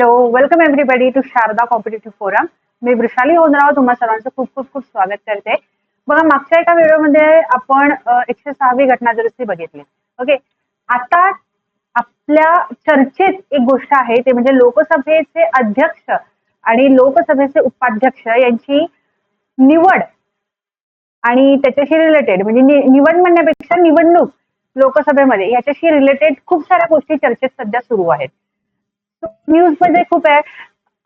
Hello welcome everybody to Sharada competitive forum मी वृषाली होनराव तुम्हा सर्वांचं खूप खूप खूप स्वागत करते. बघा मागच्या एका व्हिडिओमध्ये आपण एकशे सहावी घटना दुरुस्ती बघितली. ओके आता आपल्या चर्चेत एक गोष्ट आहे ते म्हणजे लोकसभेचे अध्यक्ष आणि लोकसभेचे उपाध्यक्ष यांची निवड आणि त्याच्याशी रिलेटेड म्हणजे निवड म्हणण्यापेक्षा निवडणूक लोकसभेमध्ये याच्याशी रिलेटेड खूप साऱ्या गोष्टी चर्चेत सध्या सुरू आहेत. न्यूजमध्ये खूप आहे.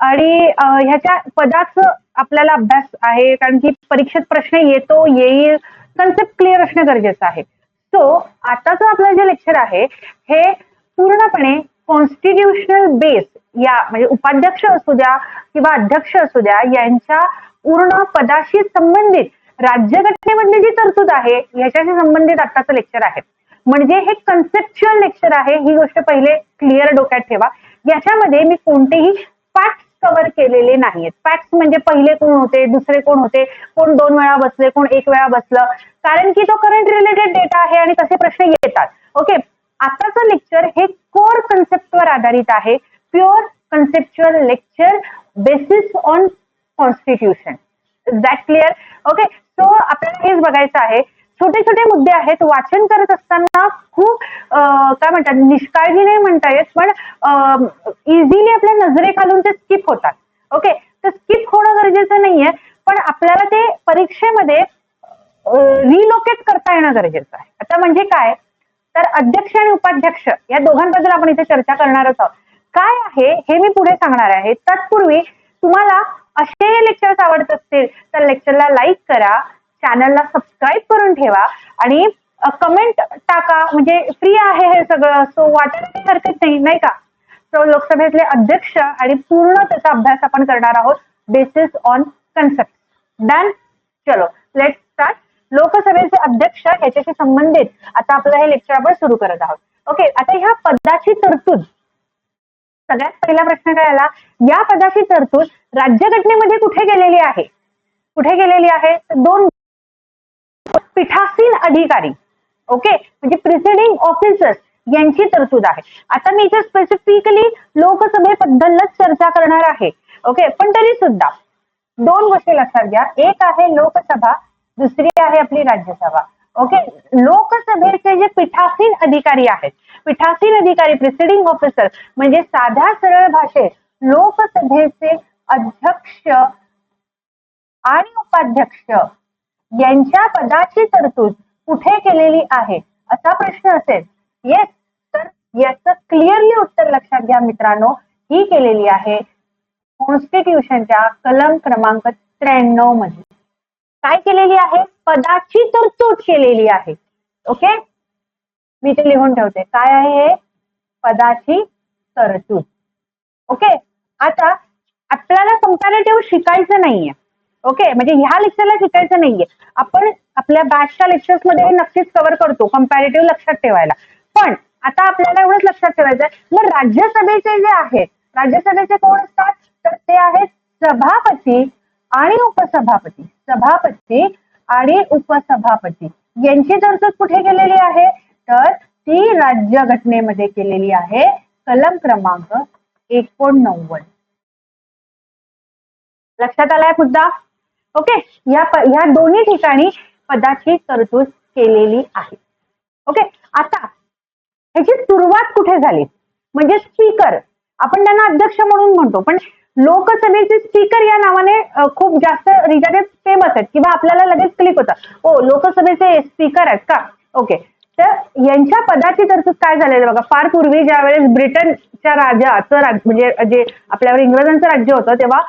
आणि ह्याच्या पदाचं आपल्याला अभ्यास आहे. कारण की परीक्षेत प्रश्न येतो येईल. कन्सेप्ट क्लिअर असणं गरजेचं आहे. सो आताचं आपलं जे लेक्चर आहे हे पूर्णपणे कॉन्स्टिट्युशनल बेस या म्हणजे उपाध्यक्ष असू द्या किंवा अध्यक्ष असू द्या यांच्या पूर्ण पदाशी संबंधित राज्यघटनेमधली जी तरतूद आहे याच्याशी संबंधित आताचं लेक्चर आहे म्हणजे हे कन्सेप्च्युअल लेक्चर आहे ही गोष्ट पहिले क्लिअर डोक्यात ठेवा. याच्यामध्ये मी कोणतेही फॅक्ट कव्हर केलेले नाहीयेत. फॅक्ट म्हणजे पहिले कोण होते दुसरे कोण होते कोण दोन वेळा बसले कोण एक वेळा बसलं. कारण की तो करंट रिलेटेड डेटा आहे आणि तसे प्रश्न येतात. ओके आताचं लेक्चर हे कोर कन्सेप्टवर आधारित आहे. Pure conceptual lecture basis on constitution that clear okay so आपल्याला हेच बघायचं आहे. छोटे छोटे मुद्दे आहेत. वाचन करत असताना खूप काय म्हणतात निष्काळजी नाही म्हणता येत पण इझिली आपल्या नजरेखालून ते स्किप होतात. ओके तर स्किप होणं गरजेचं नाहीये पण आपल्याला ते परीक्षेमध्ये रिलोकेट करता येणं गरजेचं आहे. आता म्हणजे काय? तर अध्यक्ष आणि उपाध्यक्ष या दोघांबद्दल आपण इथे चर्चा करणारच आहोत. काय आहे हे मी पुढे सांगणार आहे. तत्पूर्वी तुम्हाला असे लेक्चर्स आवडत असतील तर लेक्चरला लाईक करा. चॅनलला सबस्क्राईब करून ठेवा आणि कमेंट टाका. म्हणजे फ्री आहे हे सगळं. सो वाटायला काही हरकत नाही नाही का? सो लोकसभेतले अध्यक्ष आणि पूर्ण त्याचा अभ्यास आपण करणार आहोत बेसिस ऑन कन्सेप्ट डन चलो लेट स्टार्ट लोकसभेचे अध्यक्ष याच्याशी संबंधित आता आपलं हे लेक्चर आपण सुरू करत आहोत. ओके आता ह्या पदाची तरतूद. सगळ्यात पहिला प्रश्न काय आला? या पदाची तरतूद राज्यघटनेमध्ये कुठे गेलेली आहे? कुठे गेलेली आहे? तर दोन पीठासीन अधिकारी ओके म्हणजे प्रिसिडिंग ऑफिसर्स यांची तरतूद आहे. आता मी इथे स्पेसिफिकली लोकसभेबद्दलच चर्चा करणार आहे ओके पण तरी सुद्धा दोन गोष्टी लक्षात घ्या. एक आहे लोकसभा दुसरी आहे आपली राज्यसभा ओके लोकसभेचे जे पीठासीन अधिकारी आहेत पीठासीन अधिकारी प्रिसिडिंग ऑफिसर म्हणजे साध्या सरळ भाषेत लोकसभेचे अध्यक्ष आणि उपाध्यक्ष यांच्या पदाची तरतूद कुठे केलेली आहे? असा प्रश्न असेल. येस तर याचं क्लिअरली उत्तर लक्षात घ्या मित्रांनो. ही केलेली आहे कॉन्स्टिट्यूशनच्या कलम क्रमांक त्र्याण्णवमध्ये. काय केलेली आहे? पदाची तरतूद केलेली आहे. ओके मी ते लिहून ठेवते. काय आहे हे? पदाची तरतूद. ओके आता आपल्याला कंपॅरेटिव्ह शिकायचं नाहीये. ओके म्हणजे ह्या लेक्चरला शिकायचं नाहीये. आपण आपल्या बॅचच्या लेक्चर्समध्ये नक्कीच कव्हर करतो कंपॅरेटिव्ह लक्षात ठेवायला. पण आता आपल्याला एवढंच लक्षात ठेवायचं आहे मग राज्यसभेचे जे आहेत राज्यसभेचे कोण असतात? तर ते आहेत सभापती आणि उपसभापती. सभापती आणि उपसभापती. यांची तरतूद कुठे केलेली आहे? तर ती राज्यघटनेमध्ये केलेली आहे. कलम क्रमांक एकोणनव्वद. लक्षात आलाय मुद्दा? ओके या या दोन्ही ठिकाणी पदाची तरतूद केलेली आहे. ओके आता ह्याची सुरुवात कुठे झाली? म्हणजे स्पीकर आपण त्यांना अध्यक्ष म्हणून म्हणतो पण लोकसभेचे स्पीकर या नावाने खूप जास्त रिगार्डेड फेमस आहेत किंवा आपल्याला लगेच क्लिक होतं. ओ लोकसभेचे स्पीकर आहेत का? ओके तर यांच्या पदाची तरतूद काय झालेलं बघा? फार पूर्वी ज्या वेळेस ब्रिटनच्या राजाचं राज म्हणजे जे आपल्यावर इंग्रजांचं राज्य होतं तेव्हा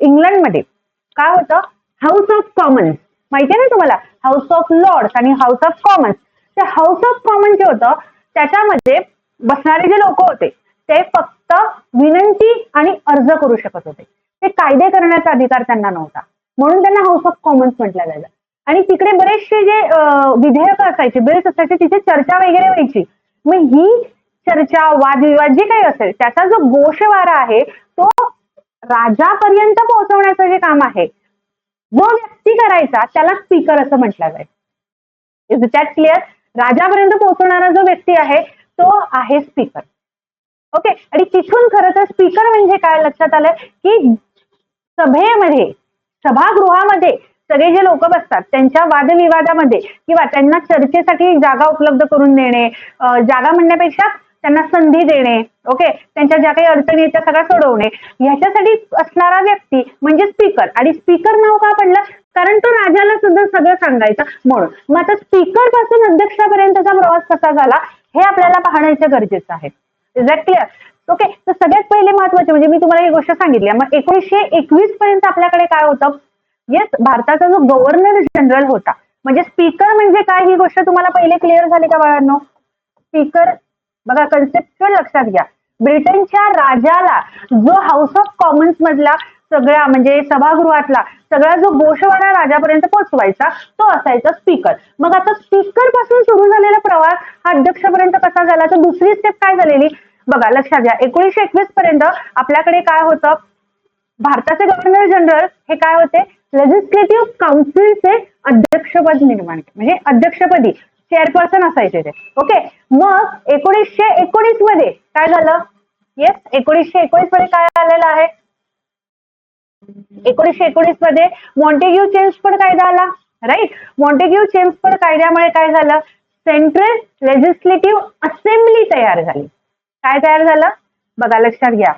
इंग्लंडमध्ये काय होतं? हाऊस ऑफ कॉमन्स माहिती ना तुम्हाला? हाऊस ऑफ लॉर्ड्स आणि हाऊस ऑफ कॉमन्स ते हाऊस ऑफ कॉमन्स जे होतं त्याच्यामध्ये बसणारे जे लोक होते ते फक्त विनंती आणि अर्ज करू शकत होते. ते कायदे करण्याचा अधिकार त्यांना नव्हता. म्हणून त्यांना हाऊस ऑफ कॉमन्स म्हटलं जायचं. आणि तिकडे बरेचसे जे विधेयक असायचे बिल्स असायचे तिथे चर्चा वगैरे व्हायची. मग ही चर्चा वादविवाद जे काही असेल त्याचा जो गोषवारा आहे तो राजापर्यंत पोहोचवण्याचं जे काम आहे जो व्यक्ती करायचा त्याला स्पीकर असं म्हटलं जाईल. इज दॅट क्लिअर राजापर्यंत पोहोचवणारा जो व्यक्ती आहे तो आहे स्पीकर ओके आणि तिथून खरं तर स्पीकर म्हणजे काय? लक्षात आलं की सभेमध्ये सभागृहामध्ये सगळे जे लोक बसतात त्यांच्या वादविवादामध्ये किंवा त्यांना चर्चेसाठी जागा उपलब्ध करून देणे जागा म्हणण्यापेक्षा त्यांना संधी देणे ओके त्यांच्या ज्या काही अडचणी आहेत त्या सगळ्या सोडवणे. ह्याच्यासाठी असणारा व्यक्ती म्हणजे स्पीकर आणि स्पीकर नाव का पडलं? कारण तो राजाला सुद्धा सगळं सांगायचं. म्हणून. मग आता स्पीकरपासून अध्यक्षापर्यंतचा प्रवास कसा झाला? हे आपल्याला पाहण्याचं गरजेचं आहे. इज दॅट क्लिअर ओके तर सगळ्यात पहिले महत्त्वाचे म्हणजे मी तुम्हाला ही गोष्ट सांगितली मग एकोणीसशे एकवीस पर्यंत आपल्याकडे काय होतं? येस भारताचा जो गव्हर्नर जनरल होता. म्हणजे स्पीकर म्हणजे काय? ही गोष्ट तुम्हाला पहिले क्लिअर झाली का बाळांनो? स्पीकर बघा कन्सेप्ट लक्षात घ्या. ब्रिटनच्या राजाला जो हाऊस ऑफ कॉमन्स मधला सगळ्या म्हणजे सभागृहातला सगळा जो गोषवाडा राजापर्यंत पोहोचवायचा तो असायचा स्पीकर मग आता स्पीकरपासून सुरू झालेला प्रवास हा अध्यक्षपर्यंत कसा झाला? तर दुसरी स्टेप काय झालेली? बघा लक्षात घ्या. एकोणीशे एकवीस पर्यंत आपल्याकडे काय होतं? भारताचे गव्हर्नर जनरल हे काय होते? लेजिस्लेटिव्ह काउन्सिलचे अध्यक्षपद निर्माण म्हणजे अध्यक्षपदी. चेअरपर्सन असायचे ते. ओके मग एकोणीसशे एकोणीसमध्ये काय झालं? येस एकोणीसशे एकोणीसमध्ये काय आलेलं आहे? एकोणीसशे एकोणीसमध्ये मॉन्टेग्यू चेम्सफोर्ड कायदा आला राईट मॉन्टेग्यू चेम्सफोर्ड कायद्यामुळे काय झालं? सेंट्रल लेजिस्लेटिव्ह असेंब्ली तयार झाली. काय तयार झालं? बघा लक्षात घ्या.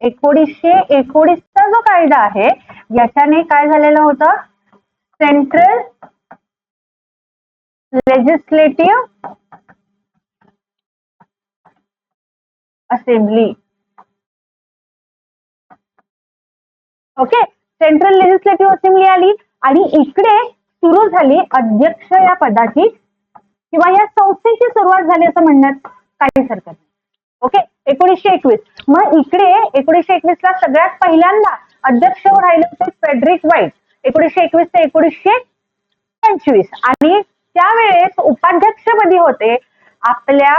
एकोणीसशे एकोणीसचा जो कायदा आहे याच्याने काय झालेलं होतं? Central Legislative Assembly okay Central Legislative Assembly आली आणि इकडे सुरू झाली अध्यक्ष या पदाची किंवा या संस्थेची सुरुवात झाली असं म्हणण्यात काही हरकत नाही. ओके एकोणीसशे एकवीस. मग इकडे एकोणीसशे एकवीस ला सगळ्यात पहिल्यांदा अध्यक्ष राहिले होते फेडरिक वाईट एकोणीसशे एकवीस ते एकोणीसशे पंचवीस. आणि त्यावेळेस उपाध्यक्षपदी होते आपल्या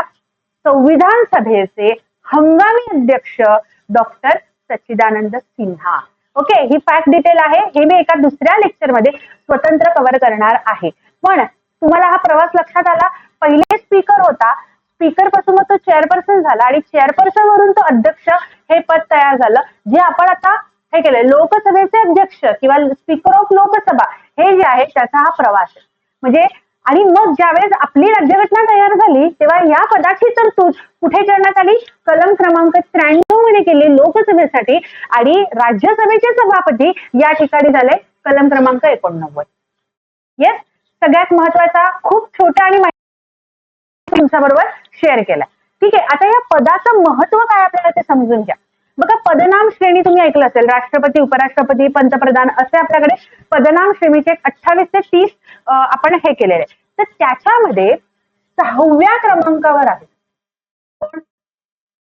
संविधान सभेचे हंगामी अध्यक्ष डॉक्टर सच्चिदानंद सिन्हा. ओके ही फॅक्ट डिटेल आहे. हे मी एका दुसऱ्या लेक्चरमध्ये स्वतंत्र कव्हर करणार आहे. पण तुम्हाला हा प्रवास लक्षात आला? पहिले स्पीकर होता. स्पीकरपासून तो चेअरपर्सन झाला आणि चेअरपर्सन वरून तो अध्यक्ष हे पद तयार झालं. जे आपण आता हे केलं लोकसभेचे अध्यक्ष किंवा स्पीकर ऑफ लोकसभा हे जे आहे त्याचा हा प्रवास म्हणजे आणि मग ज्यावेळेस आपली राज्यघटना तयार झाली तेव्हा या पदाची तरतूद कुठे करण्यात आली? कलम क्रमांक त्र्याण्णवमध्ये केली लोकसभेसाठी आणि राज्यसभेचे सभापती या ठिकाणी झाले कलम क्रमांक एकोणनव्वद. येस सगळ्यात महत्त्वाचा खूप छोटा आणि तुमच्याबरोबर शेअर केला. ठीक आहे आता या पदाचं महत्त्व काय आपल्याला ते समजून घ्या. बघा पदनाम श्रेणी तुम्ही ऐकलं असेल राष्ट्रपती उपराष्ट्रपती पंतप्रधान असे आपल्याकडे पदनाम श्रेणीचे अठ्ठावीस ते तीस आपण हे केलेले. तर त्याच्यामध्ये सहाव्या क्रमांकावर आहे.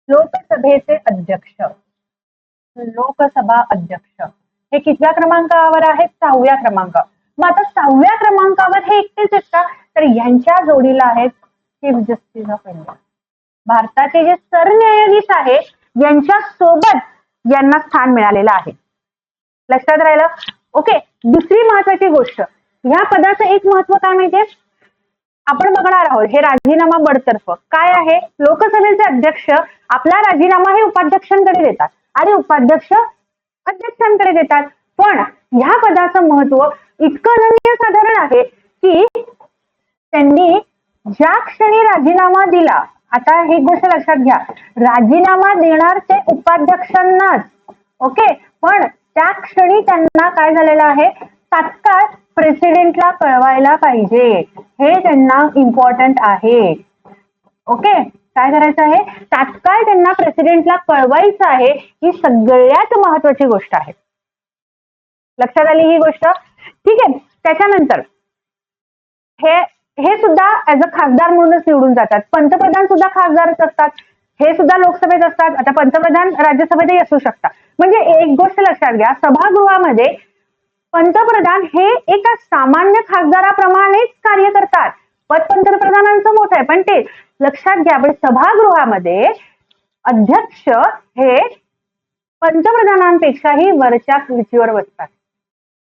लोकसभेचे अध्यक्ष. लोकसभा अध्यक्ष. हे कितव्या क्रमांकावर आहेत सहाव्या क्रमांक मग आता सहाव्या क्रमांकावर हे एकटेच आहेत का? तर यांच्या जोडीला आहेत चीफ जस्टिस ऑफ इंडिया. भारताचे जे सरन्यायाधीश आहेत यांच्या सोबत यांना स्थान मिळालेलं आहे. लक्षात राहिलं? ओके दुसरी महत्वाची गोष्ट. ह्या पदाचं एक महत्त्व काय माहितीये? आपण बघणार आहोत हे राजीनामा बडतर्फ. काय आहे? लोकसभेचे अध्यक्ष आपला राजीनामा हे उपाध्यक्षांकडे देतात आणि उपाध्यक्ष अध्यक्षांकडे देतात. पण ह्या पदाचं महत्त्व इतकं अनन्यसाधारण आहे की त्यांनी ज्या क्षणी राजीनामा दिला आता ही गोष्ट लक्षात घ्या. राजीनामा देणार ते उपाध्यक्षांनाच. ओके? पण त्या क्षणी त्यांना काय झालेलं आहे? तात्काळ प्रेसिडेंटला कळवायला पाहिजे. हे त्यांना इम्पॉर्टंट आहे. ओके? काय करायचं आहे? तात्काळ त्यांना प्रेसिडेंटला कळवायचं आहे ही सगळ्यात महत्वाची गोष्ट आहे. लक्षात आली ही गोष्ट? ठीक आहे. त्याच्यानंतर हे हे सुद्धा ऍज अ खासदार म्हणूनच निवडून जातात. पंतप्रधान सुद्धा खासदारच असतात. हे सुद्धा लोकसभेत असतात. आता पंतप्रधान राज्यसभेतही असू शकतात. म्हणजे एक गोष्ट लक्षात घ्या. सभागृहामध्ये पंतप्रधान हे एका सामान्य खासदाराप्रमाणेच कार्य करतात. पद पंतप्रधानांचं मोठं आहे. पण ते लक्षात घ्या. पण सभागृहामध्ये अध्यक्ष हे पंतप्रधानांपेक्षाही वरच्या खुर्चीवर बसतात.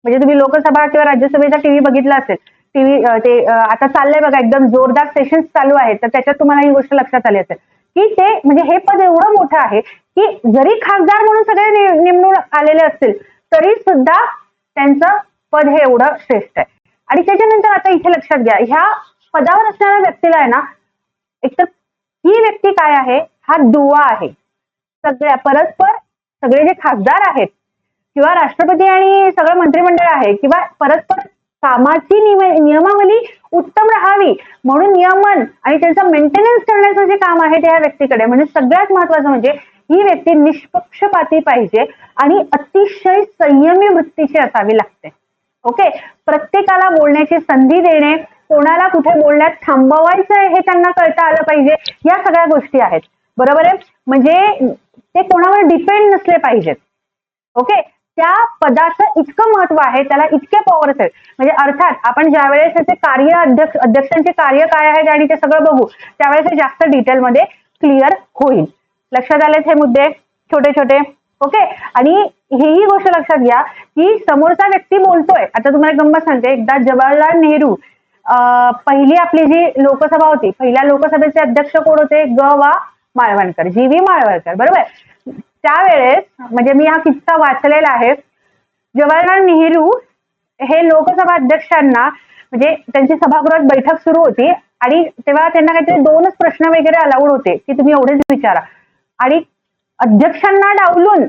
म्हणजे तुम्ही लोकसभा किंवा राज्यसभेचा टीव्ही बघितला असेल. टीव्ही ते आता चाललंय बघा एकदम जोरदार सेशन्स चालू आहेत. तर त्याच्यात तुम्हाला ही गोष्ट लक्षात आली असेल की ते म्हणजे हे पद एवढं मोठं आहे की जरी खासदार म्हणून सगळे ने- नेमणूक आलेले असतील तरी सुद्धा त्यांचं पद हे एवढं श्रेष्ठ आहे. आणि त्याच्यानंतर आता इथे लक्षात घ्या ह्या पदावर असणाऱ्या व्यक्तीला आहे ना एकतर ही व्यक्ती काय आहे? हा दुवा आहे. सगळ्या परस्पर सगळे जे खासदार आहेत किंवा राष्ट्रपती आणि सगळं मंत्रिमंडळ आहे किंवा परस्पर कामाची नियम- नियमावली उत्तम राहावी. म्हणून नियमन आणि त्यांचं मेंटेनन्स करण्याचं जे काम आहे ते ह्या व्यक्तीकडे म्हणजे सगळ्यात महत्वाचं म्हणजे ही व्यक्ती निष्पक्षपाती पाहिजे आणि अतिशय संयमी वृत्तीची असावी लागते. ओके? प्रत्येकाला बोलण्याची संधी देणे कोणाला कुठे बोलण्यात थांबवायचं आहे हे त्यांना कळता आलं पाहिजे या सगळ्या गोष्टी आहेत. बरोबर आहे? म्हणजे ते कोणावर डिपेंड नसले पाहिजेत. ओके? त्या पदाचं इतकं महत्त्व आहे त्याला इतके पॉवर असेल म्हणजे अर्थात आपण ज्यावेळेस त्याचे कार्य अध्यक्ष अध्यक्षांचे कार्य काय आहेत आणि ते सगळं बघू त्यावेळेस हे जास्त डिटेलमध्ये क्लिअर होईल. लक्षात आलेत हे मुद्दे? छोटे छोटे. ओके आणि हेही गोष्ट लक्षात घ्या की समोरचा व्यक्ती बोलतोय. आता तुम्हाला एक गंमत सांगते. एकदा जवाहरलाल नेहरू पहिली आपली जी लोकसभा होती पहिल्या लोकसभेचे अध्यक्ष कोण होते? ग. वा. माळवणकर. जी. व्ही. माळवणकर. बरोबर? त्यावेळेस म्हणजे मी हा किस्सा वाचलेला आहे. जवाहरलाल नेहरू हे लोकसभा अध्यक्षांना म्हणजे त्यांची सभागृहात बैठक सुरू होती आणि तेव्हा त्यांना काहीतरी दोनच प्रश्न वगैरे अलाउड होते की तुम्ही एवढेच विचारा. आणि अध्यक्षांना डावलून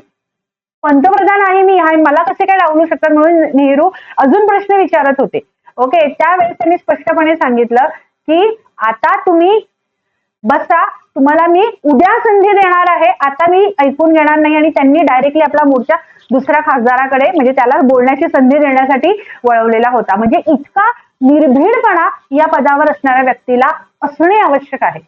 पंतप्रधान आहे मी आणि मला कसे काय डावलू शकतात म्हणून नेहरू अजून प्रश्न विचारत होते. ओके त्यावेळेस त्यांनी स्पष्टपणे सांगितलं की आता तुम्ही बसा तुम्हाला मी उद्या संधी देणार आहे. आता मी ऐकून घेणार नाही आणि त्यांनी डायरेक्टली आपला मोर्चा दुसऱ्या खासदाराकडे म्हणजे त्याला बोलण्याची संधी देण्यासाठी वळवलेला होता. म्हणजे इतका निर्भीडपणा या पदावर असणाऱ्या व्यक्तीला असणे आवश्यक आहे.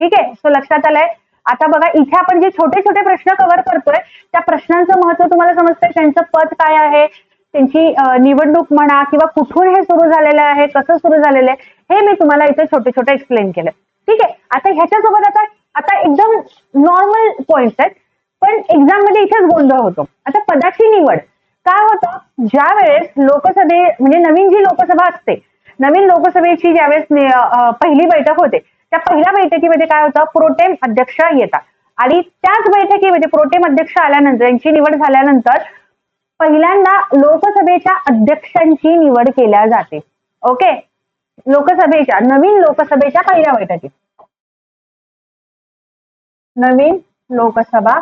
ठीक आहे? सो लक्षात आलंय? आता बघा इथे आपण जे छोटे छोटे प्रश्न कव्हर करतोय त्या प्रश्नांचं महत्त्व तुम्हाला समजतंय? त्यांचं पद काय आहे? त्यांची निवडणूक म्हणा किंवा कुठून हे सुरू झालेलं आहे? कसं सुरू झालेलं आहे? हे मी तुम्हाला इथे छोटे छोटे एक्सप्लेन केलं ठीक आहे? आता ह्याच्यासोबत आता आता एकदम नॉर्मल पॉइंट आहेत. पण एक्झाममध्ये इथेच गोंधळ होतो. आता पदाची निवड. काय होतं? ज्या वेळेस लोकसभे म्हणजे नवीन जी लोकसभा असते नवीन लोकसभेची ज्यावेळेस पहिली बैठक होते त्या पहिल्या बैठकीमध्ये काय होतं? प्रोटेम अध्यक्ष येतात. आणि त्याच बैठकीमध्ये प्रोटेम अध्यक्ष आल्यानंतर यांची निवड झाल्यानंतर पहिल्यांदा लोकसभेच्या अध्यक्षांची निवड केल्या जाते. ओके? लोकसभेच्या नवीन लोकसभेच्या पहिल्या बैठकीत. नवीन लोकसभा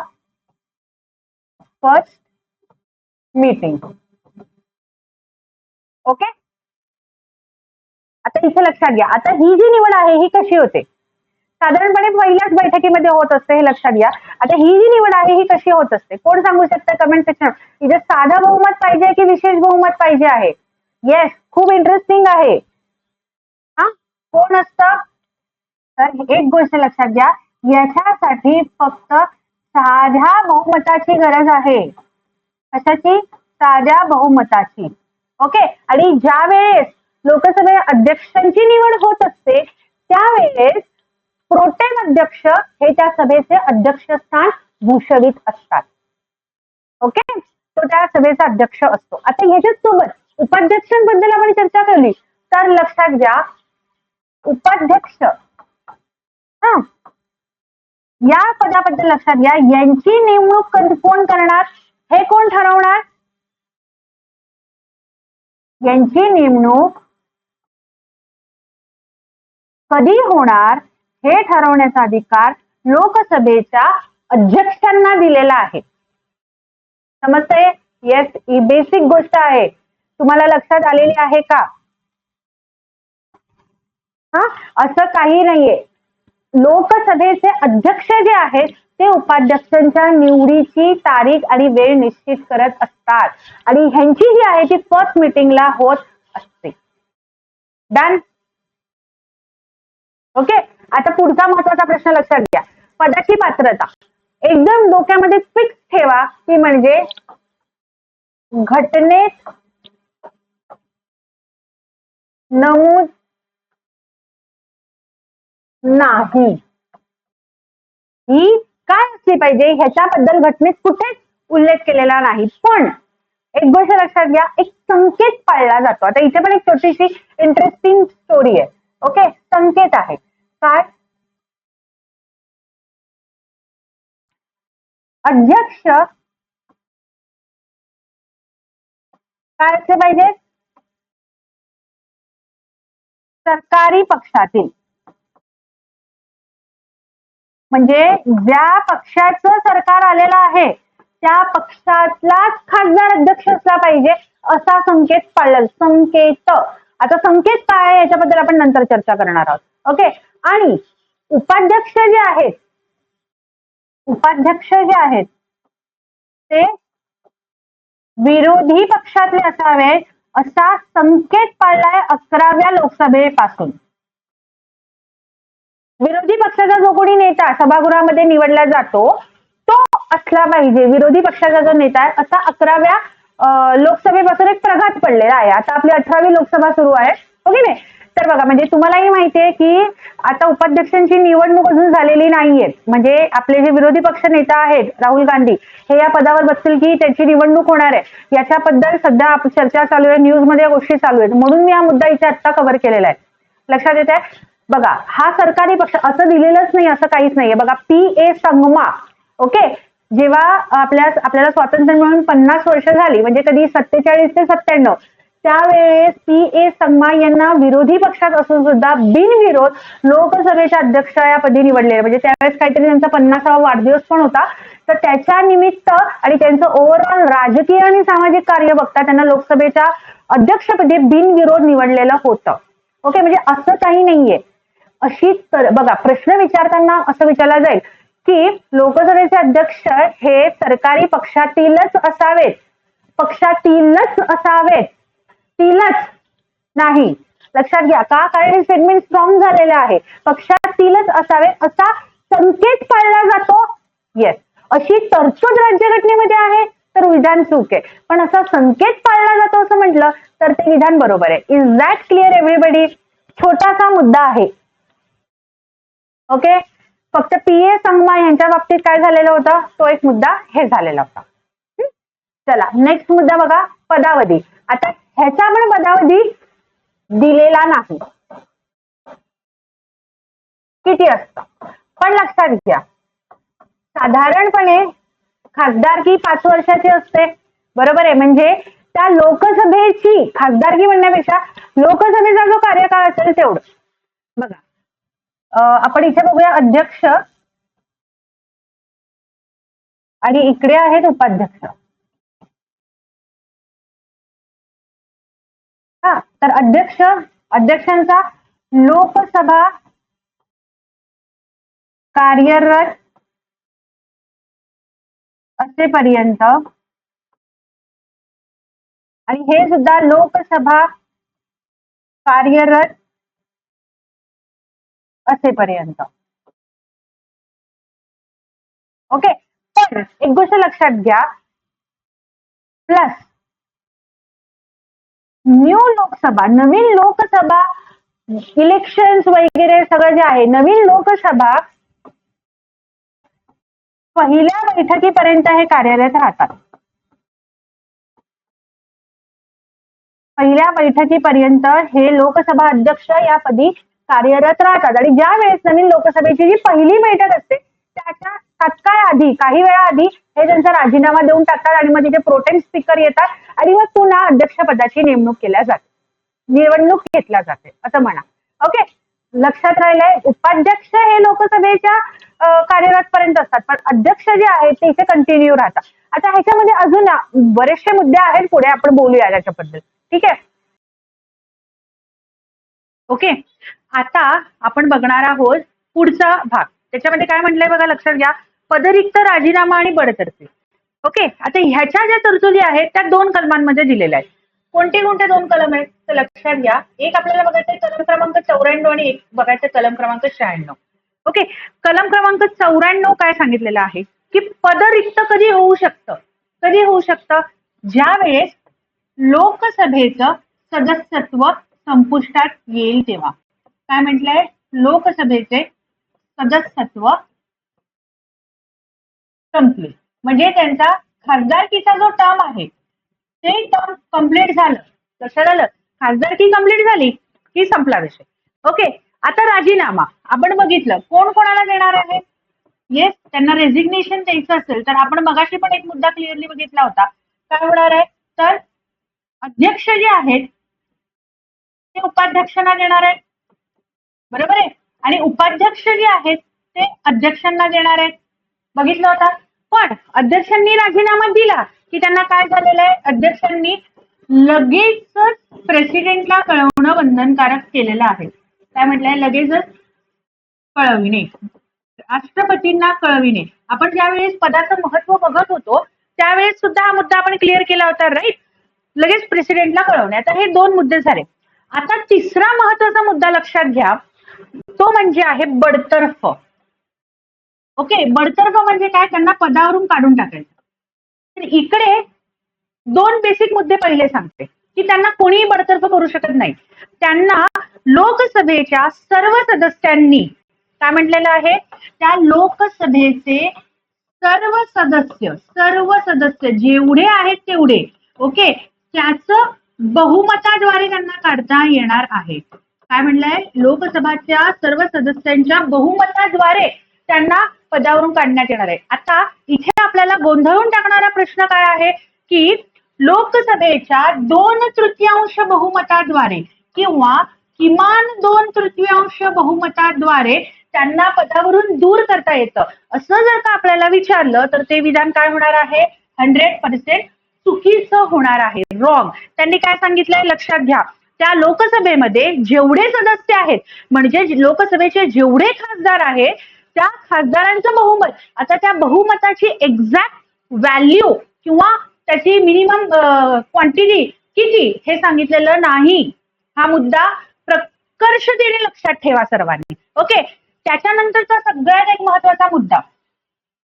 फर्स्ट मीटिंग ओके आता इथे लक्षात घ्या. आता ही जी निवड आहे ही कशी होते? साधारणपणे पहिल्याच बैठकीमध्ये होत असते हे लक्षात घ्या. आता ही जी निवड आहे ही कशी होत असते? कोण सांगू शकतं कमेंट सेक्शन इथे साधा बहुमत पाहिजे की विशेष बहुमत पाहिजे आहे? येस खूप इंटरेस्टिंग आहे. कोण असतं? तर एक गोष्ट लक्षात घ्या. याच्यासाठी फक्त साध्या बहुमताची गरज आहे. कशाची? साध्या बहुमताची. ओके? आणि ज्या वेळेस लोकसभे अध्यक्षांची निवड होत असते त्यावेळेस प्रोटेम अध्यक्ष हे त्या सभेचे अध्यक्षस्थान भूषवित असतात. ओके? तो त्या सभेचा अध्यक्ष असतो. आता ह्याच्याच सोबत उपाध्यक्षांबद्दल आपण चर्चा केली. तर लक्षात घ्या उपाध्यक्ष. हा. या पदाबद्दल लक्षात घ्या. यांची नेमणूक कोण करणार? हे कोण ठरवणार? यांची नेमणूक कधी होणार? हे ठरवण्याचा अधिकार लोकसभेच्या अध्यक्षांना दिलेला आहे. समजतंय? येस ही बेसिक गोष्ट आहे. तुम्हाला लक्षात आलेली आहे का? हा असं काही नाहीये. लोकसभेचे अध्यक्ष जे आहेत ते उपाध्यक्षांच्या निवडीची तारीख आणि वेळ निश्चित करत असतात. आणि ह्यांची जी आहे ती फर्स्ट मिटिंगला होत असते. डन ओके आता पुढचा महत्त्वाचा प्रश्न लक्षात घ्या. पदाची पात्रता. एकदम डोक्यामध्ये फिक्स ठेवा ती म्हणजे घटनेत नमूद नाही. ही काय असली पाहिजे? ह्याच्याबद्दल घटनेत कुठेच उल्लेख केलेला नाही. पण एक गोष्ट लक्षात घ्या, एक संकेत पाळला जातो. आता इथे पण एक छोटीशी इंटरेस्टिंग स्टोरी आहे. ओके संकेत आहे. काय? अध्यक्ष काय असले पाहिजे? सरकारी पक्षातील. म्हणजे ज्या पक्षाचं सरकार आलेलं आहे त्या पक्षातलाच खासदार अध्यक्ष असला पाहिजे असा संकेत पाळला संकेत. आता संकेत काय आहे याच्याबद्दल आपण नंतर चर्चा करणार आहोत. ओके? आणि उपाध्यक्ष जे आहेत उपाध्यक्ष जे आहेत ते विरोधी पक्षातले असावे असा संकेत पाळलाय अकराव्या लोकसभेपासून. विरोधी पक्षाचा जो कोणी नेता सभागृहामध्ये निवडला जातो तो असला पाहिजे. विरोधी पक्षाचा जो नेता आहे असा अकराव्या लोकसभेपासून एक प्रघात पडलेला आहे. आता आपली अठरावी लोकसभा सुरू आहे. हो ओके नाही? तर बघा म्हणजे तुम्हालाही माहितीये की आता उपाध्यक्षांची निवडणूक अजून झालेली नाहीये म्हणजे आपले जे विरोधी पक्ष नेता आहेत राहुल गांधी हे या पदावर बसतील की त्यांची निवडणूक होणार आहे. याच्याबद्दल सध्या चर्चा चालू आहे न्यूजमध्ये या गोष्टी चालू आहेत. म्हणून मी हा मुद्दा इथे आत्ता कव्हर केलेला आहे. लक्षात येत आहे बघा हा सरकारी पक्ष असं दिलेलंच नाही असं काहीच नाहीये. बघा पी ए संगमा ओके? जेव्हा आपल्या आपल्याला स्वातंत्र्य मिळून पन्नास वर्ष झाली म्हणजे कधी सत्तेचाळीस ते सत्त्याण्णव त्यावेळेस पी ए संगमा यांना विरोधी पक्षात असून सुद्धा बिनविरोध लोकसभेच्या अध्यक्ष या पदी निवडलेले म्हणजे त्यावेळेस काहीतरी त्यांचा पन्नासावा वाढदिवस पण होता. तर त्याच्या निमित्त आणि त्यांचं ओव्हरऑल राजकीय आणि सामाजिक कार्य बघता त्यांना लोकसभेच्या अध्यक्षपदी बिनविरोध निवडलेलं होतं. ओके? म्हणजे असं काही नाहीये. अशी तर बघा प्रश्न विचारताना असं विचारला जाईल की लोकसभेचे अध्यक्ष हे सरकारी पक्षातीलच असावेत. पक्षातीलच असावेत. तीलच नाही. लक्षात घ्या का? कारण हे सेगमेंट स्ट्रॉंग झालेलं आहे. पक्षातीलच असावे असा संकेत पाळला जातो. येस अशी तरतूद राज्यघटनेमध्ये आहे तर विधान चूक आहे. पण असा संकेत पाळला जातो असं म्हटलं तर ते विधान बरोबर आहे. इज दॅट क्लिअर एव्हरीबडी छोटासा मुद्दा आहे. ओके फक्त पी ए संगमा यांच्या बाबतीत काय झालेलं होतं? तो एक मुद्दा हे झालेला होता. चला नेक्स्ट मुद्दा बघा पदावधी. आता ह्याचा पण पदावधी दिलेला नाही. किती असतं? पण लक्षात घ्या. साधारणपणे खासदारकी पाच वर्षाची असते. बरोबर आहे? म्हणजे त्या लोकसभेची खासदारकी म्हणण्यापेक्षा लोकसभेचा जो कार्यकाळ असेल तेवढं. बघा आपण इथे बघूया अध्यक्ष. आणि इकडे आहेत उपाध्यक्ष. हा तर अध्यक्ष अध्यक्षांचा लोकसभा कार्यरत असेपर्यंत. आणि हे सुद्धा लोकसभा कार्यरत असेपर्यंत. ओके पण एक गोष्ट लक्षात घ्या. प्लस न्यू लोकसभा नवीन लोकसभा इलेक्शन्स वगैरे सगळं जे आहे नवीन लोकसभा पहिल्या बैठकीपर्यंत हे कार्यरत राहतात. पहिल्या बैठकीपर्यंत हे लोकसभा अध्यक्ष या पदी कार्यरत राहतात. आणि ज्या वेळेस नवीन लोकसभेची जी पहिली बैठक असते त्याच्या तत्काळ आधी काही वेळा आधी हे त्यांचा राजीनामा देऊन टाकतात आणि मग तिथे प्रोटेम स्पीकर येतात आणि मग पुन्हा अध्यक्षपदाची नेमणूक केल्या जाते. निवडणूक घेतल्या जाते असं म्हणा. ओके लक्षात राहिलंय उपाध्यक्ष हे लोकसभेच्या कार्यरत पर्यंत असतात. पण अध्यक्ष जे आहेत ते इथे कंटिन्यू राहतात. आता ह्याच्यामध्ये अजून बरेचसे मुद्दे आहेत पुढे आपण बोलूया याच्याबद्दल ठीक आहे? ओके? आता आपण बघणार आहोत पुढचा भाग. त्याच्यामध्ये काय म्हटलंय बघा लक्षात घ्या. पदरिक्त राजीनामा आणि बडतर्फी. ओके? आता ह्याच्या ज्या तरतुदी आहेत त्या दोन कलमांमध्ये दिलेल्या आहेत. कोणते कोणते दोन कलम आहेत? तर लक्षात घ्या. एक आपल्याला बघायचं कलम क्रमांक चौऱ्याण्णव आणि एक बघायचं कलम क्रमांक शहाण्णव. ओके? कलम क्रमांक चौऱ्याण्णव काय सांगितलेलं आहे? की पदरिक्त कधी होऊ शकतं? कधी होऊ शकतं? ज्या वेळेस लोकसभेचं सदस्यत्व संपुष्टात येईल तेव्हा. काय म्हटलंय? लोकसभेचे सदस्यत्व संपले. म्हणजे त्यांचा खासदारकीचा जो टर्म आहे ते टर्म कंप्लीट झालं. लक्षात आलं? खासदारकी कंप्लीट झाली की संपला विषय. ओके आता राजीनामा. आपण बघितलं कोण कोणाला देणार आहे? येस त्यांना रेझिग्नेशन द्यायचं असेल तर आपण मगाशी पण एक मुद्दा क्लिअरली बघितला होता. काय होणार आहे? तर अध्यक्ष जे आहेत ते उपाध्यक्षांना देणार आहेत. बरोबर आहे? आणि उपाध्यक्ष जे आहेत ते अध्यक्षांना देणार आहेत. बघितलं होता? पण अध्यक्षांनी राजीनामा दिला की त्यांना काय झालेलं आहे? अध्यक्षांनी लगेचच प्रेसिडेंटला कळवणं बंधनकारक केलेलं आहे. काय म्हटलंय? लगेचच कळविणे. राष्ट्रपतींना कळविणे. आपण ज्यावेळेस पदाचं महत्त्व बघत होतो त्यावेळेस सुद्धा हा मुद्दा आपण क्लिअर केला होता राईट लगेच प्रेसिडेंटला कळवणे. आता हे दोन मुद्दे झाले. आता तिसरा महत्त्वाचा मुद्दा लक्षात घ्या. तो म्हणजे आहे बडतर्फ. ओके? बडतर्फ म्हणजे काय? त्यांना पदावरून काढून टाकायचं. तर इकडे दोन बेसिक मुद्दे पहिले सांगते की त्यांना कोणीही बडतर्फ करू शकत नाही. त्यांना लोकसभेच्या सर्व सदस्यांनी काय म्हटलेलं आहे? त्या लोकसभेचे सर्व सदस्य सर्व सदस्य जेवढे आहेत तेवढे ओके? त्याचं बहुमताद्वारे त्यांना काढता येणार आहे. काय म्हणलंय? लोकसभाच्या सर्व सदस्यांच्या बहुमताद्वारे त्यांना पदावरून काढण्यात येणार आहे. आता इथे आपल्याला गोंधळून टाकणारा प्रश्न काय आहे? की लोकसभेच्या दोन तृतीयांश बहुमताद्वारे किंवा किमान दोन तृतीयांश बहुमताद्वारे त्यांना पदावरून दूर करता येतं. असं जर का आपल्याला विचारलं तर ते विधान काय होणार आहे? हंड्रेड पर्सेंट चुकीचं होणार आहे. रॉंग त्यांनी काय सांगितलंय? लक्षात घ्या. त्या लोकसभेमध्ये जेवढे सदस्य आहेत म्हणजे लोकसभेचे जेवढे खासदार आहेत त्या खासदारांचं बहुमत आता त्या बहुमताची एक्झॅक्ट व्हॅल्यू किंवा त्याची मिनिमम क्वांटिटी किती हे सांगितलेलं नाही. हा मुद्दा प्रकर्षतेने लक्षात ठेवा सर्वांनी. ओके त्याच्यानंतरचा सगळ्यात एक महत्त्वाचा मुद्दा.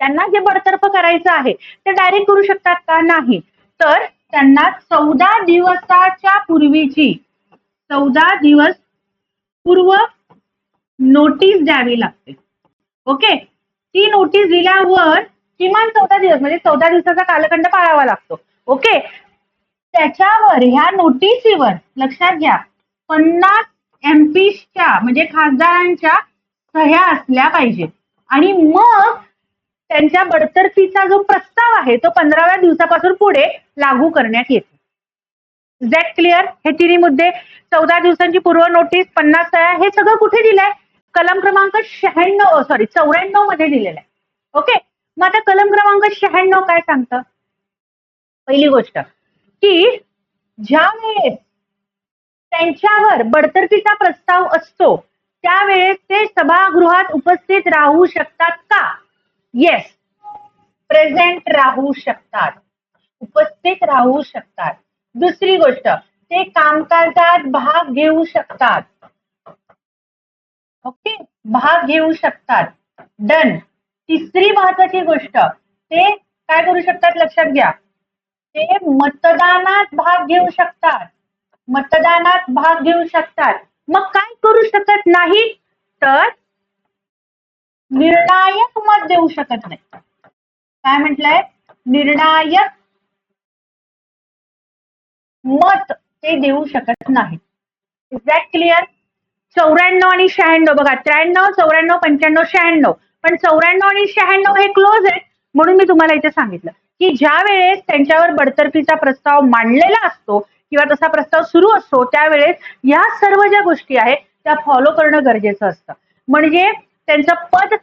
त्यांना जे बडतर्फ करायचं आहे ते डायरेक्ट करू शकतात का नाही? तर त्यांना चौदा दिवसाच्या पूर्वीची चौदा दिवस पूर्व नोटीस द्यावी लागते. ओके ती नोटीस दिल्यावर किमान चौदा दिवस म्हणजे चौदा दिवसाचा कालखंड पाळावा लागतो. ओके त्याच्यावर ह्या नोटीसीवर लक्षात घ्या पन्नास एमपीच्या म्हणजे खासदारांच्या सह्या असल्या पाहिजेत. आणि मग त्यांच्या बडतर्फीचा जो प्रस्ताव आहे तो पंधराव्या दिवसापासून पुढे लागू करण्यात येतो. झॅट क्लिअर हे तिन्ही मुद्दे चौदा दिवसांची पूर्व नोटीस पन्नास सह्या हे सगळं कुठे दिलंय? कलम क्रमांक शहाण्णव oh, सॉरी चौऱ्याण्णवमध्ये दिलेलं आहे. ओके मग आता कलम क्रमांक शहाण्णव काय सांगतं? पहिली गोष्ट की ज्या वेळेस त्यांच्यावर बडतर्फीचा प्रस्ताव असतो त्यावेळेस ते सभागृहात उपस्थित राहू शकतात का? येस प्रेझेंट राहू शकतात. उपस्थित राहू शकतात. दुसरी गोष्ट ते कामकाजात भाग घेऊ शकतात. ओके भाग घेऊ शकतात. डन तिसरी महत्वाची गोष्ट ते काय करू शकतात लक्षात घ्या. ते मतदानात भाग घेऊ शकतात. मतदानात भाग घेऊ शकतात. मग काय करू शकत नाही तर निर्णायक मत देऊ शकत नाही. काय म्हटलंय? निर्णायक मत ते देऊ शकत नाही. एक्झॅक्ट क्लिअर चौऱ्याण्णव आणि शहाण्णव बघा त्र्याण्णव चौऱ्याण्णव पंच्याण्णव शहाण्णव. पण चौऱ्याण्णव आणि शहाण्णव हे क्लोज आहेत म्हणून मी तुम्हाला इथे सांगितलं. की ज्या वेळेस त्यांच्यावर बडतर्फीचा प्रस्ताव मांडलेला असतो किंवा तसा प्रस्ताव सुरू असतो त्यावेळेस या सर्व ज्या गोष्टी आहेत त्या फॉलो करणं गरजेचं असतं. म्हणजे त्यांचं पद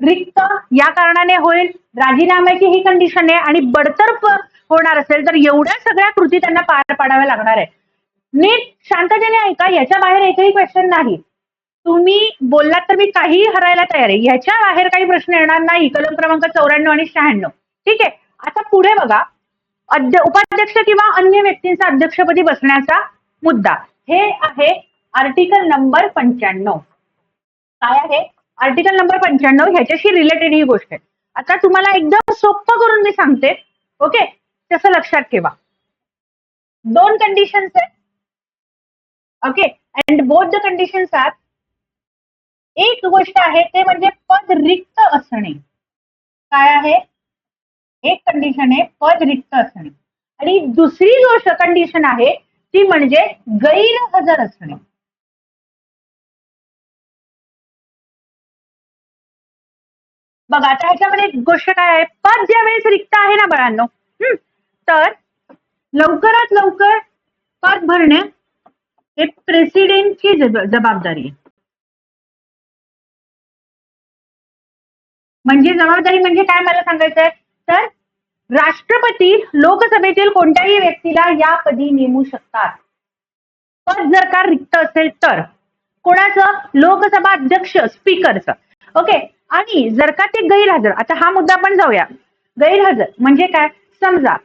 रिक्त या कारणाने होईल. राजीनाम्याची ही कंडिशन आहे आणि बडतर्फ होणार असेल तर एवढ्या सगळ्या कृती त्यांना पार पाडाव्या लागणार आहे नीट शांततेने ऐका याच्या बाहेर एकही क्वेश्चन नाही. तुम्ही बोललात तर मी काहीही हरायला तयार आहे. ह्याच्या बाहेर काही प्रश्न येणार नाही. कलम क्रमांक चौऱ्याण्णव आणि शहाण्णव. ठीक आहे? आता पुढे बघा. उपाध्यक्ष किंवा अन्य व्यक्तींचा अध्यक्षपदी बसण्याचा मुद्दा. हे आहे आर्टिकल नंबर पंच्याण्णव. काय आहे? आर्टिकल नंबर पंच्याण्णव ह्याच्याशी रिलेटेड ही गोष्ट आहे. आता तुम्हाला एकदम सोपं करून मी सांगते. ओके तसं लक्षात ठेवा. दोन कंडिशन्स आहेत. Okay and both the conditions are एक गोष्ट आहे ते म्हणजे पद रिक्त असणे. काय आहे? एक कंडिशन आहे पद रिक्त असणे. आणि दुसरी गोष्ट कंडिशन आहे ती म्हणजे गैरहजर असणे. बघा आता ह्याच्यामध्ये एक गोष्ट काय आहे? पद ज्या वेळेस रिक्त आहे ना बाळांनो तर लवकरात लवकर पद भरणे हे प्रेसिडेंटची जबाबदारी आहे. म्हणजे जबाबदारी म्हणजे काय मला सांगायचंय तर राष्ट्रपती लोकसभेतील कोणत्याही व्यक्तीला या पदी नेमू शकतात. पद जर का रिक्त असेल तर कोणाचं? लोकसभा अध्यक्ष स्पीकरचं ओके आणि जर का ते गैरहजर आता हा मुद्दा आपण जाऊया. गैरहजर म्हणजे काय? समजा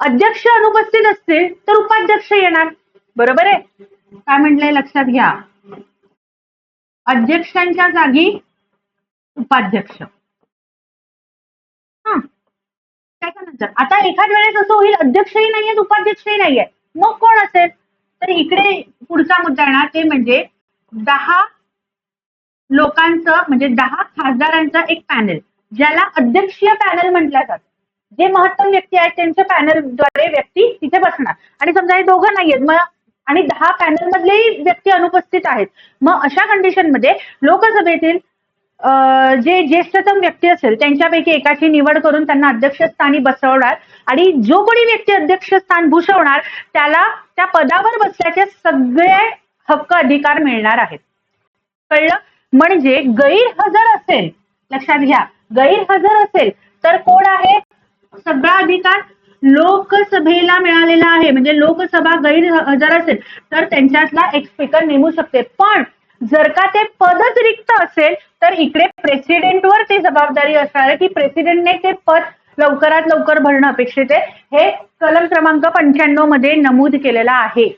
अध्यक्ष अनुपस्थित असतील तर उपाध्यक्ष येणार. बरोबर आहे? काय म्हटलंय? लक्षात घ्या. अध्यक्षांच्या जागी उपाध्यक्ष. हा. त्याच्यानंतर आता एखाद वेळेस असं होईल अध्यक्षही नाहीये उपाध्यक्षही नाहीये मग कोण असेल? तर इकडे पुढचा मुद्दा येणार ते म्हणजे दहा लोकांचं म्हणजे दहा खासदारांचा एक पॅनल ज्याला अध्यक्षीय पॅनल म्हटलं जातं. जे महत्तम व्यक्ती आहेत त्यांच्या पॅनलद्वारे व्यक्ती तिथे बसणार. आणि समजा हे दोघं नाहीयेत मग आणि दहा पॅनल मधलेही व्यक्ती अनुपस्थित आहेत. मग अशा कंडिशनमध्ये लोकसभेतील जे ज्येष्ठतम व्यक्ती असेल त्यांच्यापैकी एकाची निवड करून त्यांना अध्यक्षस्थानी बसवणार. आणि जो कोणी व्यक्ती अध्यक्षस्थान भूषवणार त्याला त्या पदावर बसल्याचे सगळे हक्क अधिकार मिळणार आहेत. कळलं? म्हणजे गैरहजर असेल. लक्षात घ्या गैरहजर असेल. तर कोण आहे? सगळा अधिकार लोकसभेला मिळालेला आहे. म्हणजे लोकसभा गैरहजर असेल तर त्यांच्यातला एक स्पीकर नेमू शकते. पण जर का ते पदच रिक्त असेल तर इकडे प्रेसिडेंटवर ती जबाबदारी असणार आहे. की प्रेसिडेंटने ते पद लवकरात लवकर भरणं अपेक्षित आहे. हे कलम क्रमांक पंच्याण्णवमध्ये नमूद केलेला आहे.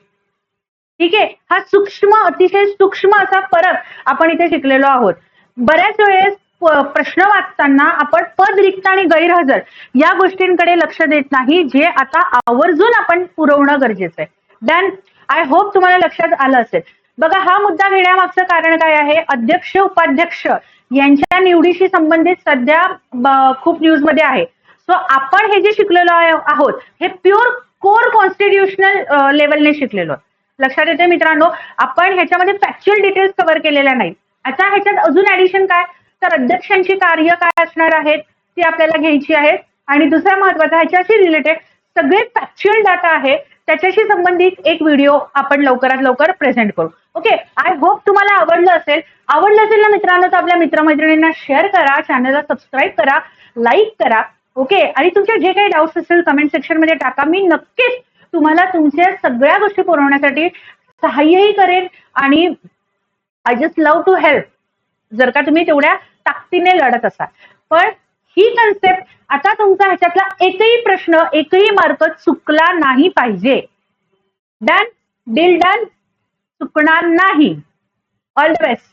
ठीक आहे? हा सूक्ष्म अतिशय सूक्ष्म असा फरक आपण इथे शिकलेलो आहोत. बऱ्याच वेळेस प्रश्न वाचताना आपण पद रिक्त आणि गैरहजर या गोष्टींकडे लक्ष देत नाही जे आता आवर्जून आपण पुरवणं गरजेचं आहे. दॅन आय होप तुम्हाला लक्षात आलं असेल. बघा हा मुद्दा घेण्यामागचं कारण काय आहे? अध्यक्ष उपाध्यक्ष यांच्या निवडीशी संबंधित सध्या खूप न्यूजमध्ये आहे. सो आपण हे जे शिकलेलो आहोत हे प्युअर कोर कॉन्स्टिट्युशनल लेवलने शिकलेलो आहोत. लक्षात येते मित्रांनो? आपण ह्याच्यामध्ये फॅक्च्युअल डिटेल्स कव्हर केलेल्या नाहीत. आता ह्याच्यात अजून ऍडिशन काय? तर अध्यक्षांची कार्य काय असणार आहेत ती आपल्याला घ्यायची आहेत. आणि दुसरा महत्त्वाचा ह्याच्याशी रिलेटेड सगळे फॅक्च्युअल डाटा आहे त्याच्याशी संबंधित एक व्हिडिओ आपण लवकरात लवकर प्रेझेंट करू. ओके आय होप तुम्हाला आवडलं असेल. आवडलं असेल ना मित्रांनो तर आपल्या मित्रमैत्रिणींना शेअर करा चॅनलला सबस्क्राईब करा लाईक करा. ओके आणि तुमचे जे काही डाऊट्स असतील कमेंट सेक्शनमध्ये टाका. मी नक्कीच तुम्हाला तुमच्या सगळ्या गोष्टी पुरवण्यासाठी सहाय्यही करेन आणि I just love to help जर का तुम्ही तेवढ्या ताकदीने लढत असाल. पण ही कन्सेप्ट आता तुमचा ह्याच्यातला एकही प्रश्न एकही मार्क चुकला नाही पाहिजे. डन डील डन चुकणार नाही. All the best